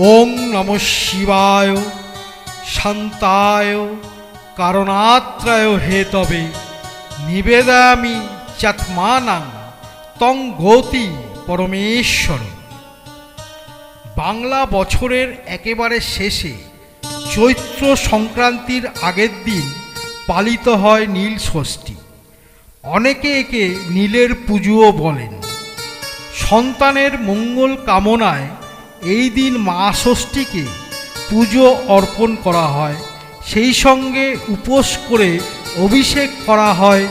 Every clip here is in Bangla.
ওং নম শিবায় শান্তায় কারণাত্রায় হে তবে। নিবেদামি চাত্মানাং তং গতি পরমেশ্বর। বাংলা বছরের একেবারে শেষে চৈত্র সংক্রান্তির আগের দিন পালিত হয় নীল ষষ্ঠী। অনেকে একে নীলের পুজোও বলেন। সন্তানের মঙ্গল কামনায় এই দিন মা ষষ্ঠীকে পুজো অর্পণ করা হয়। সেই সঙ্গে উপোস করে অভিষেক করা হয়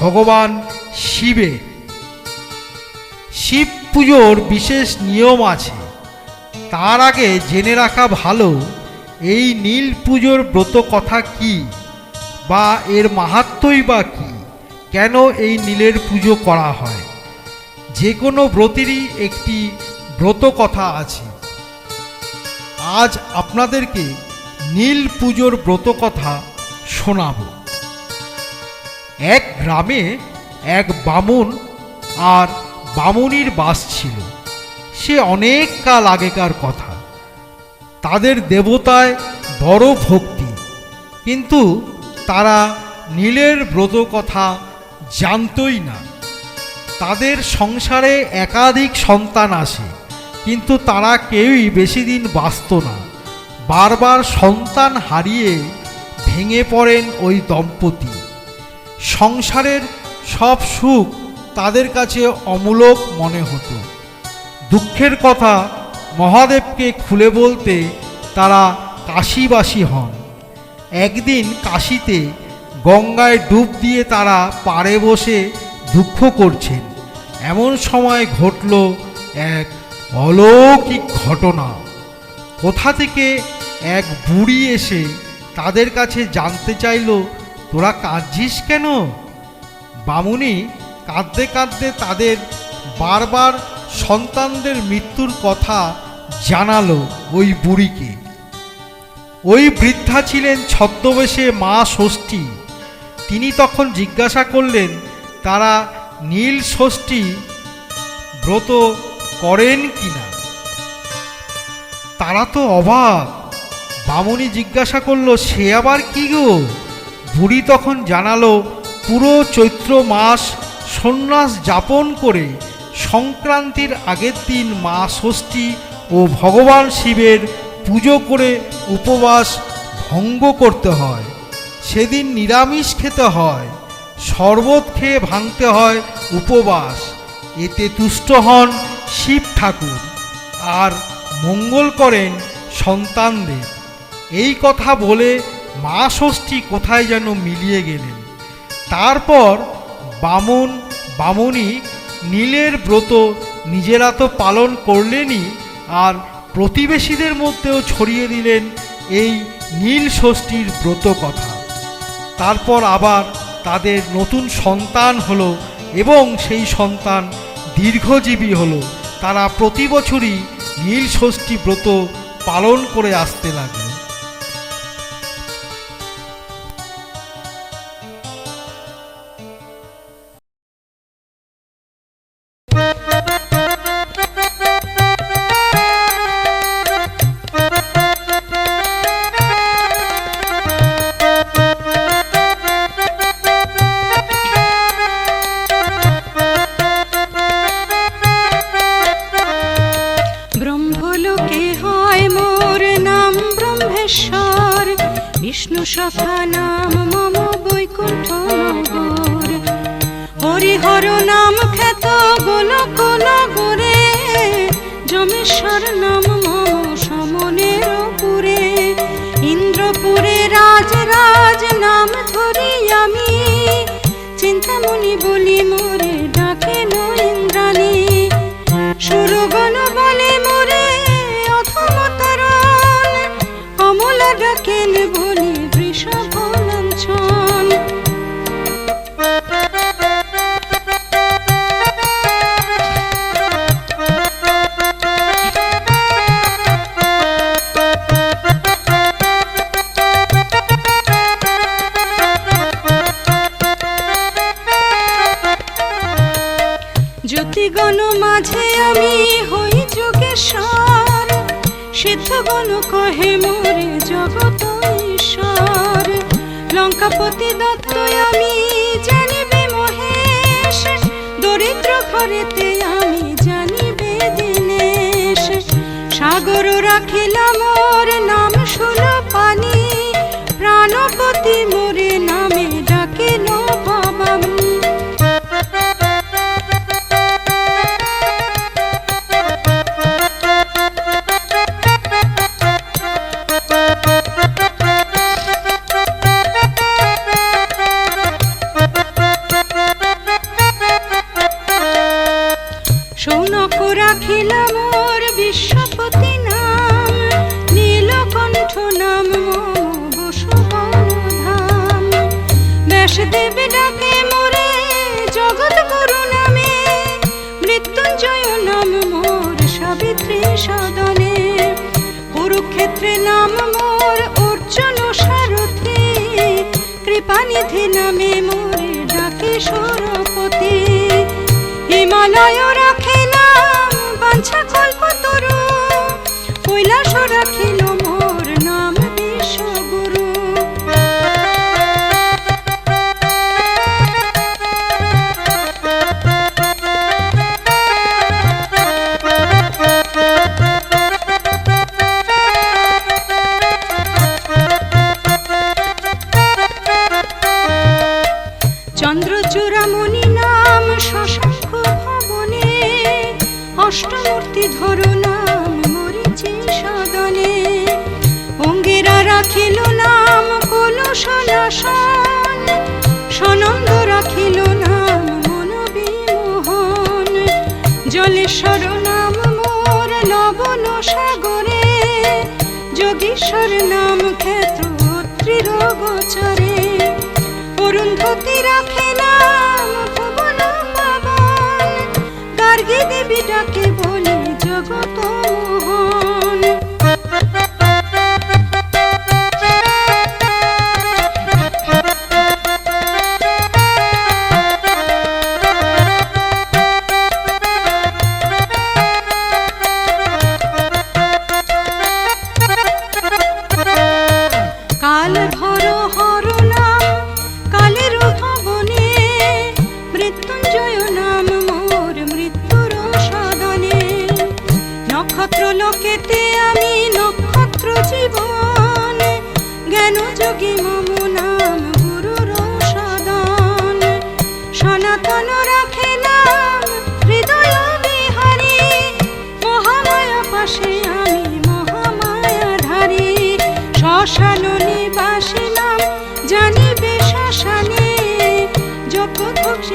ভগবান শিবের শিব পুজোর বিশেষ নিয়ম আছে। তার আগে জেনে রাখা ভালো, এই নীল পুজোর ব্রত কথা কি? বা এর মাহাত্মই বা কি? কেন এই নীলের পুজো করা হয়? যে কোনো ব্রতেরই একটি ব্রত কথা আছে। আজ আপনাদেরকে নীল পুজোর ব্রত কথা শোনাব। এক গ্রামে এক বামুন আর বামুনির বাস ছিল। সে অনেক কাল আগেকার কথা। তাদের দেবতায় বড় ভক্তি। কিন্তু তারা নীলের ব্রত কথা জানতই না। তাদের সংসারে একাধিক সন্তান আসে, কিন্তু তারা কেউই বেশি দিন বাঁচত না। বারবার সন্তান হারিয়ে ভেঙে পড়েন ওই দম্পতি। সংসারের সব সুখ তাদের কাছে অমূলক মনে হতো। দুঃখের কথা মহাদেবকে খুলে বলতে তারা কাশিবাসী হন। একদিন কাশিতে গঙ্গায় ডুব দিয়ে তারা পাড়ে বসে দুঃখ করছেন। এমন সময় ঘটল এক অলৌকিক ঘটনা। কোথা থেকে এক বুড়ি এসে তাদের কাছে জানতে চাইল তোরা কাঁদছিস কেন? বামুনি কাঁদতে কাঁদতে তাদের বারবার সন্তানদের মৃত্যুর কথা জানালো ওই বুড়িকে। ওই বৃদ্ধা ছিলেন ছদ্মবেশে মা ষষ্ঠী। তিনি তখন জিজ্ঞাসা করলেন, তারা নীল ষষ্ঠী ব্রত করেন কিনা? তারা তো অবাক। বামুনি জিজ্ঞাসা করল, সে আবার কি গো? বুড়ি তখন জানালো, পুরো চৈত্র মাস সন্ন্যাস যাপন করে সংক্রান্তির আগের দিন মা ষষ্ঠী ও ভগবান শিবের পুজো করে উপবাস ভঙ্গ করতে হয়। সেদিন নিরামিষ খেতে হয়, শরবত খেয়ে ভাঙতে হয় উপবাস। এতে তুষ্ট হন শিব ঠাকুর আর মঙ্গল করেন সন্তানদের। এই কথা বলে মা ষষ্ঠী কোথায় যেন মিলিয়ে গেলেন। তারপর বামুন, বামুনি নীলের ব্রত নিজেরা তো পালন করলেনই আর প্রতিবেশীদের মধ্যেও ছড়িয়ে দিলেন এই নীল ষষ্ঠীর ব্রত কথা। তারপর আবার তাদের নতুন সন্তান হলো এবং সেই সন্তান দীর্ঘজীবী হলো। তারা প্রতি বছরই নীল ষষ্ঠী ব্রত পালন করে আসতে লাগল ঈশ্বরে জগত ঈশ্বর লঙ্কাপতি দত্ত আমি জানিবে মহেশ, দরিদ্র ঘরেতে আমি জানিবে দিনেশ। সাগর রাখিলাম সৌনক রাখিল মোর বিশ্বপতি নাম। নীলকণ্ঠ নাম, মম বসুধাম ব্যাস দেব ডাকে, মোরে জগৎ গুরু নামে। মৃত্যুঞ্জয় নাম, মোর সাবিত্রী সদনে কুরুক্ষেত্রে নাম, মোর অর্জুন সারথি। কৃপানিধি নামে, মোরে ডাকে সরপতি। হিমালয় রাখিল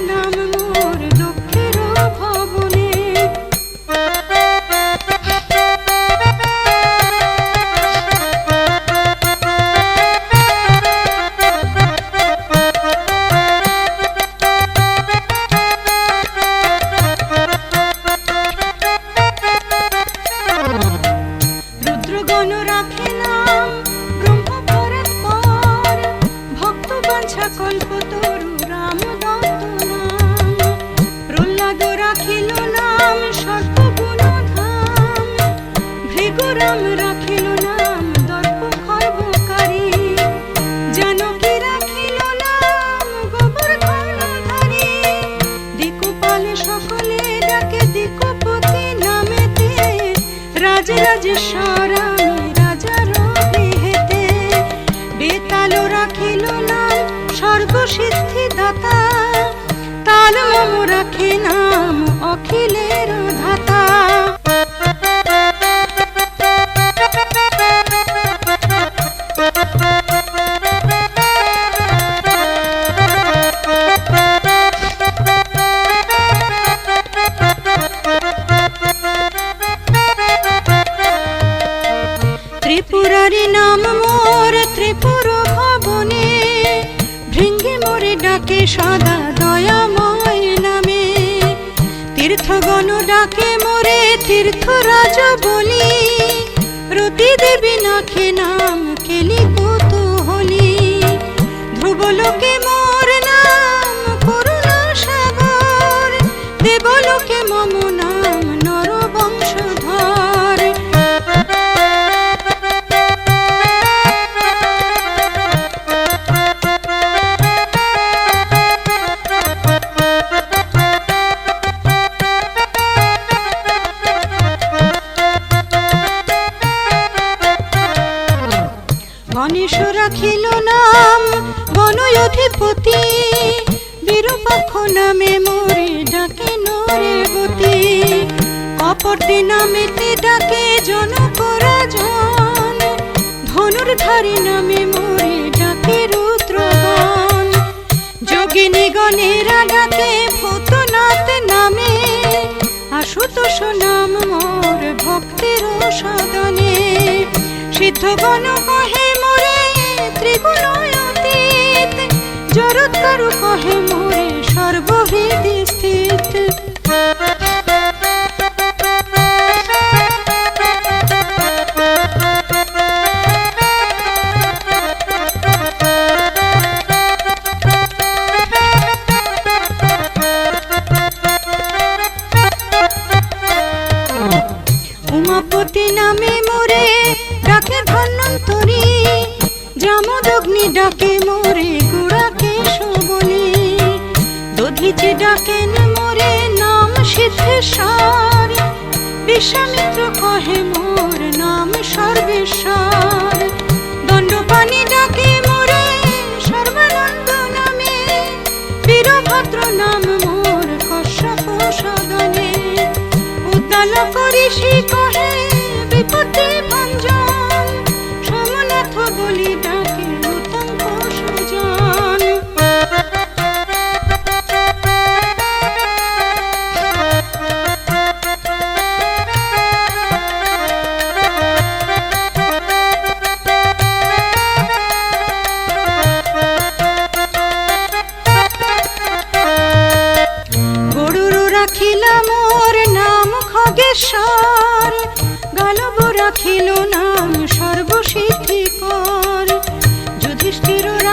না ধনুর্ধারী নামে মোরে ডাকে রুদ্রগণ যোগিনী গণেরা ডাকে ভূতনাথ নামে। আশুতোষ নাম মোর ভক্তের সদনে সিদ্ধগণ কহে মোরে ত্রিগুণ অতীত। কহে মোরে সর্বহৃদি স্থিত। ডাকে মোরে গুড়াকে শোভনী দধিচি ডাকেন মোরে নাম সিদ্ধেশ্বর বিশ্বামিত্র কহে মোর নাম সর্বেশ্বর। দণ্ডপানি ডাকে মোরে সর্বানন্দ নামে। বীরভদ্র নাম মোর কশ্যপ সদনে। উদ্দাল করিসি কহে বিপত্তি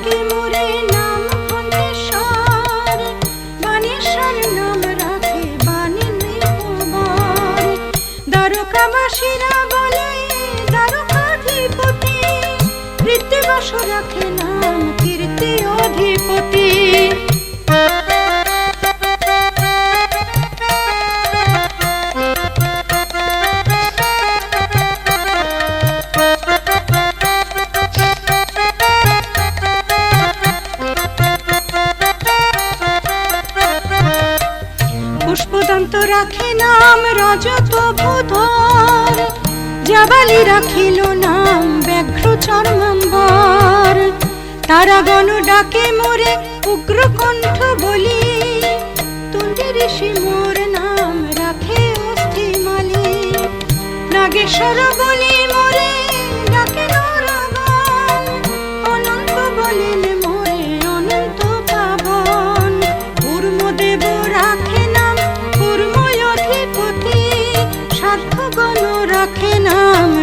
বৃষ পুষ্পদন্ত রাখে নাম রজত ভূধর। জাবালি রাখিল নাম ব্যাঘ্র চর্মম্বর। তারাগণ ডাকে মোরে উগ্র কণ্ঠ বলি তুন্ডি ঋষি মোর নাম রাখে অস্থিমালি। নাগেশ্বর বলি, মোরে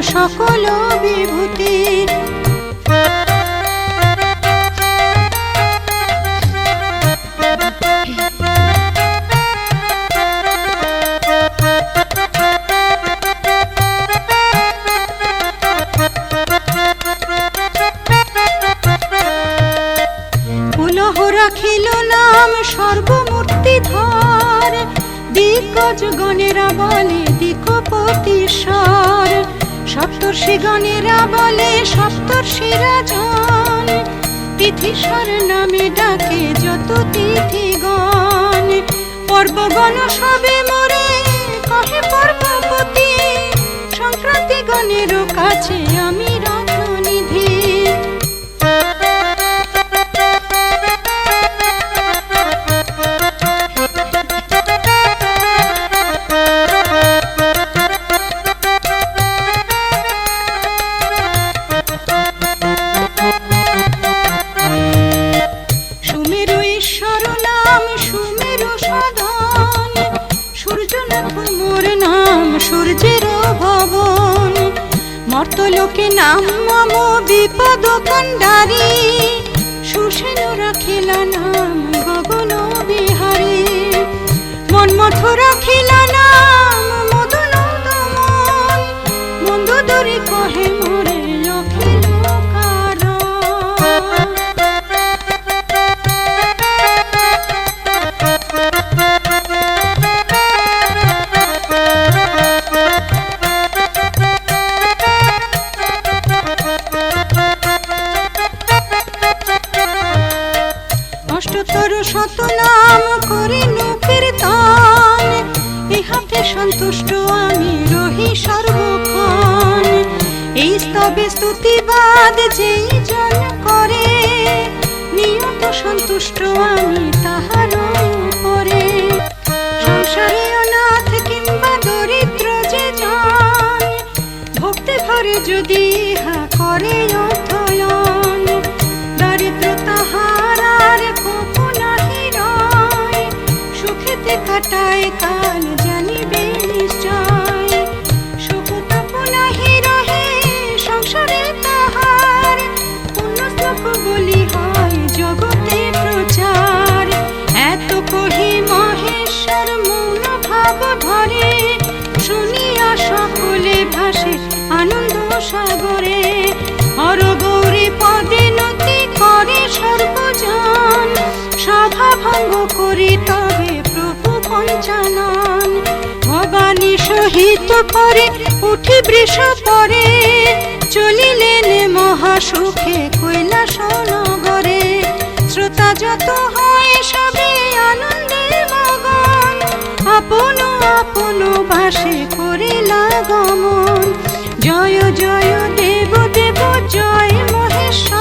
সকল বিভূতি জনেরা বলে সপ্তর্ষিরা জন তিথিস্বর নামে ডাকে যত তিথি তিথিগণ পর্বগণ সবে মরে, কহে পর্বপতি, সংক্রান্তি গণেরও কাছে আমি মর্তলোকে নাম মম বিপদ কান্ডারি সুসেন রাখিলা নাম গগন বিহারী। মন রাখিলা অষ্টতর শত নাম করিনু কীর্তন ইহাতে সন্তুষ্ট আমি রহি সর্বক্ষণ। এই স্তবে স্তুতিবাদ যেই জন করে, নিয়ত সন্তুষ্ট আমি তাহার উপরে। সংসারে অনাথ কিংবা দরিদ্র যে জন ভক্তি ভরে যদি ইহা করে অধ্যয়ন কাটায় কাল সহিত পরে উঠি বৃষ পরে। চলিলেন মহাসুখে কৈলাস নগরে। শ্রোতা যত হয় সবে আনন্দে মগন আপন আপন বাসে করিলা গমন জয় জয়, দেব দেব, জয় মহেশ্বর।